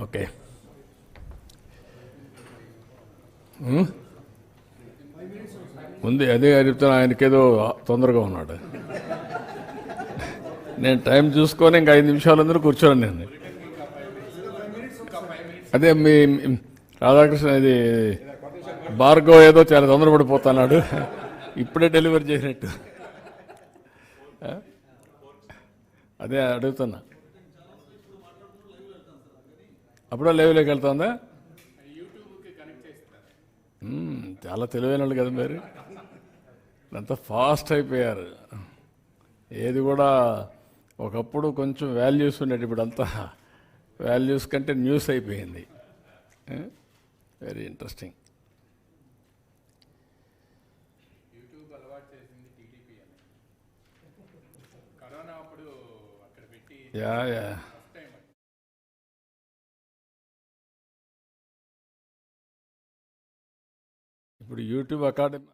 Okay hmm? ఉంది అదే చెప్తాను ఆయనకేదో తొందరగా ఉన్నాడు. నేను టైం చూసుకొని ఇంకా ఐదు నిమిషాలు అందరూ కూర్చోను నేను. అదే మీ రాధాకృష్ణ ఇది భార్గవ్ ఏదో చాలా తొందరపడిపోతున్నాడు. ఇప్పుడే డెలివరీ చేసినట్టు. అదే అడుగుతున్నా. అప్పుడే లైవ్లోకి వెళ్తుందా? చాలా తెలివైన వాళ్ళు కదా మీరు. అంతా ఫాస్ట్ అయిపోయారు. ఏది కూడా ఒకప్పుడు కొంచెం వాల్యూస్ ఉండేది ఇప్పుడు అంతా వాల్యూస్ కంటే న్యూస్ అయిపోయింది. Very interesting. యూట్యూబ్ అలవాటు ఇప్పుడు యూట్యూబ్ అకాడమీ